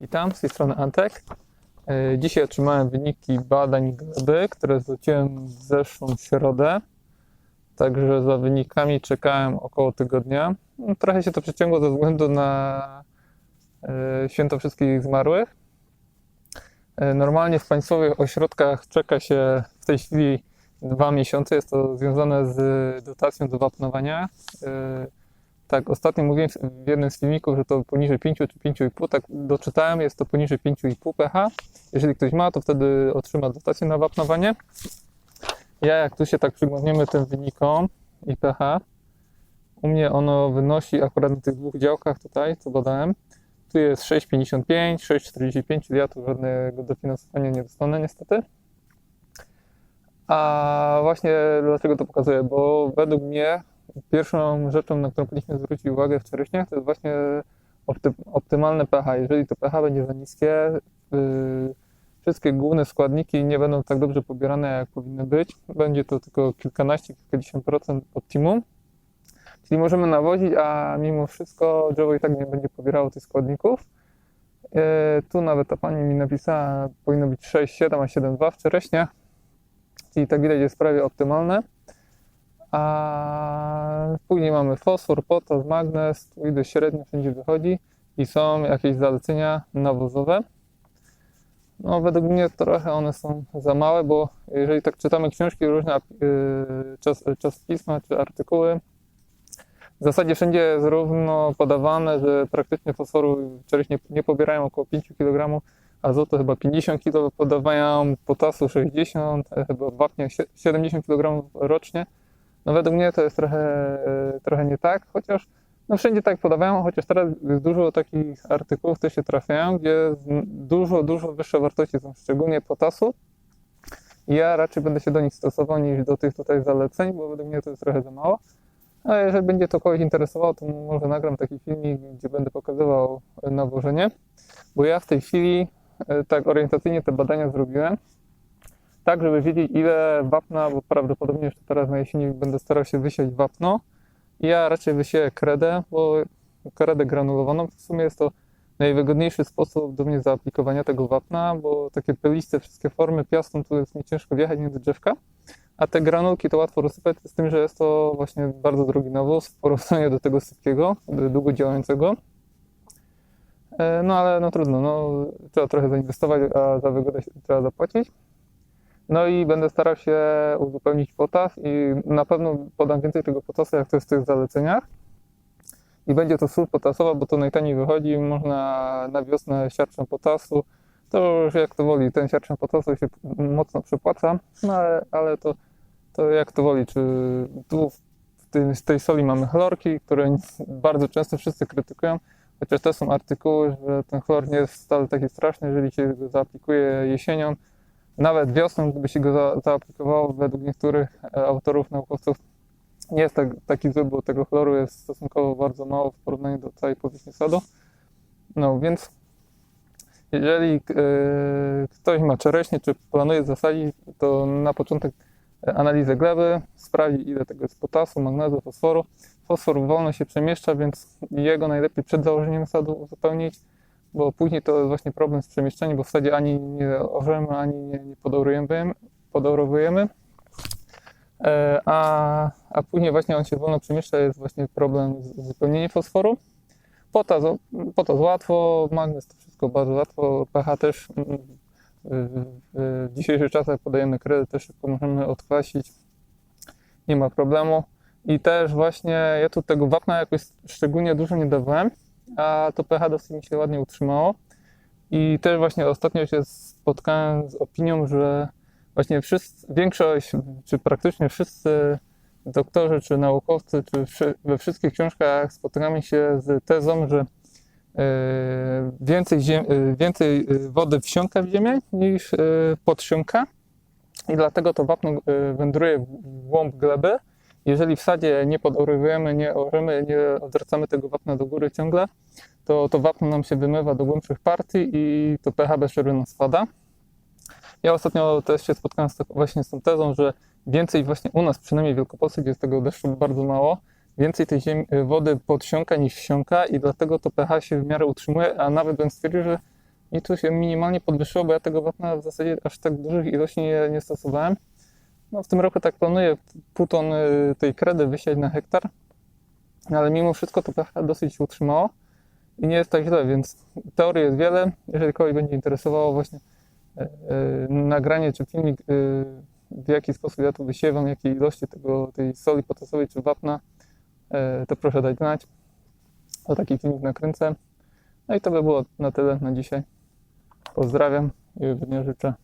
Witam, z tej strony Antek. E, Dzisiaj otrzymałem wyniki badań gleby, które zleciłem w zeszłą środę. Także za wynikami czekałem około tygodnia. No, Trochę się to przeciągło ze względu na e, Święto Wszystkich Zmarłych. E, Normalnie w państwowych ośrodkach czeka się w tej chwili dwa miesiące. Jest to związane z dotacją do wapnowania. Tak, ostatnio mówiłem w jednym z filmików, że to poniżej 5 czy 5,5. Tak doczytałem, jest to poniżej 5,5 pH. Jeżeli ktoś ma, to wtedy otrzyma dotację na wapnowanie. Ja, jak tu się tak przyglądniemy tym wynikom i pH, u mnie ono wynosi akurat na tych dwóch działkach tutaj, co badałem. Tu jest 6,55, 6,45, czyli ja tu żadnego dofinansowania nie dostanę niestety. A właśnie dlaczego to pokazuję? Bo według mnie pierwszą rzeczą, na którą powinniśmy zwrócić uwagę w czereśniach, to jest właśnie opty, optymalne pH. Jeżeli to pH będzie za niskie, yy, wszystkie główne składniki nie będą tak dobrze pobierane, jak powinny być. Będzie to tylko kilkanaście, kilkadziesiąt procent optimum. Czyli możemy nawozić, a mimo wszystko drzewo i tak nie będzie pobierało tych składników. Yy, tu nawet ta pani mi napisała, powinno być 6,7, a 7,2 w czereśniach. Czyli tak widać jest prawie optymalne. A mamy fosfor, potas, magnez, idę średnio wszędzie wychodzi i są jakieś zalecenia nawozowe. No, według mnie trochę one są za małe, bo jeżeli tak czytamy książki, różne yy, czas, czasopisma czy artykuły, w zasadzie wszędzie jest równo podawane, że praktycznie fosforu czereśnie nie pobierają około 5 kg, azotu chyba 50 kg podawają, potasu 60, e, chyba w wapniach sie- 70 kg rocznie. No według mnie to jest trochę, e, trochę nie tak, chociaż no wszędzie tak podawają, chociaż teraz dużo takich artykułów, które się trafiają, gdzie dużo, dużo wyższe wartości są, szczególnie potasu. Ja raczej będę się do nich stosował niż do tych tutaj zaleceń, bo według mnie to jest trochę za mało. A jeżeli będzie to kogoś interesowało, to może nagram taki filmik, gdzie będę pokazywał e, nawożenie, bo ja w tej chwili e, tak orientacyjnie te badania zrobiłem, tak żeby wiedzieć ile wapna, bo prawdopodobnie jeszcze teraz na jesieni będę starał się wysiać wapno. Ja raczej wysieję kredę, bo kredę granulowaną w sumie jest to najwygodniejszy sposób do mnie zaaplikowania tego wapna, bo takie peliste wszystkie formy piastą tu jest mi ciężko wjechać między drzewka, a te granulki to łatwo rozsypać, z tym, że jest to właśnie bardzo drogi nawóz w porównaniu do tego sypkiego, długo działającego. E, No ale no trudno, no, trzeba trochę zainwestować, a za wygodę trzeba zapłacić. No i będę starał się uzupełnić potas i na pewno podam więcej tego potasa, jak to jest w tych zaleceniach. I będzie to sól potasowa, bo to najtaniej wychodzi. Można na wiosnę siarczą potasu. To już jak to woli, ten siarczą potasu się mocno przepłaca, no ale, ale to, to jak to woli. Czy tu w tej, z tej soli mamy chlorki, które bardzo często wszyscy krytykują, chociaż to są artykuły, że ten chlor nie jest wcale taki straszny, jeżeli się zaaplikuje jesienią nawet wiosną, gdyby się go za, zaaplikowało, według niektórych e, autorów, naukowców, nie jest tak, taki zły, bo tego chloru jest stosunkowo bardzo mało w porównaniu do całej powierzchni sadu. No więc jeżeli e, ktoś ma czereśnie, czy planuje zasadzić, to na początek e, analizę gleby, sprawdzi ile tego jest potasu, magnezu, fosforu. Fosfor wolno się przemieszcza, więc jego najlepiej przed założeniem sadu uzupełnić bo później to jest właśnie problem z przemieszczaniem, bo w zasadzie ani nie orzemy, ani nie, nie podorujemy, podorowujemy. E, A, a później właśnie on się wolno przemieszcza, jest właśnie problem z uzupełnieniem fosforu. Potas, potas łatwo, magnez to wszystko bardzo łatwo, pH też mm, w dzisiejszych czasach podajemy kredyt, też szybko możemy odkwasić, nie ma problemu. I też właśnie ja tu tego wapna jakoś szczególnie dużo nie dawałem, a to pH dosyć mi się ładnie utrzymało. I też właśnie ostatnio się spotkałem z opinią, że właśnie wszyscy, większość, czy praktycznie wszyscy doktorzy, czy naukowcy, czy we wszystkich książkach spotykamy się z tezą, że e, więcej, e, więcej e, wody wsiąka w ziemię niż podsiąka i dlatego to wapno wędruje w głąb gleby. Jeżeli w sadzie nie podorywujemy, nie orzemy, nie odwracamy tego wapna do góry ciągle, to to wapno nam się wymywa do głębszych partii i to pH bez przerwy nam spada. Ja ostatnio też się spotkałem z taką, właśnie z tą tezą, że więcej właśnie u nas, przynajmniej w Wielkopolsce, gdzie jest tego deszczu bardzo mało, więcej tej ziemi, wody podsiąka niż wsiąka i dlatego to pH się w miarę utrzymuje, a nawet bym stwierdził, że i tu się minimalnie podwyższyło, bo ja tego wapna w zasadzie aż tak dużych ilości nie, nie stosowałem. No, w tym roku tak planuję pół tony tej kredy wysiać na hektar, ale mimo wszystko to pH dosyć utrzymało i nie jest tak źle, więc teorii jest wiele. Jeżeli kogoś będzie interesowało właśnie e, e, nagranie czy filmik, e, w jaki sposób ja tu wysiewam, jakiej ilości tego, tej soli potasowej czy wapna, e, to proszę dać znać. O taki filmik nakręcę. No i to by było na tyle na dzisiaj. Pozdrawiam i dnia życzę.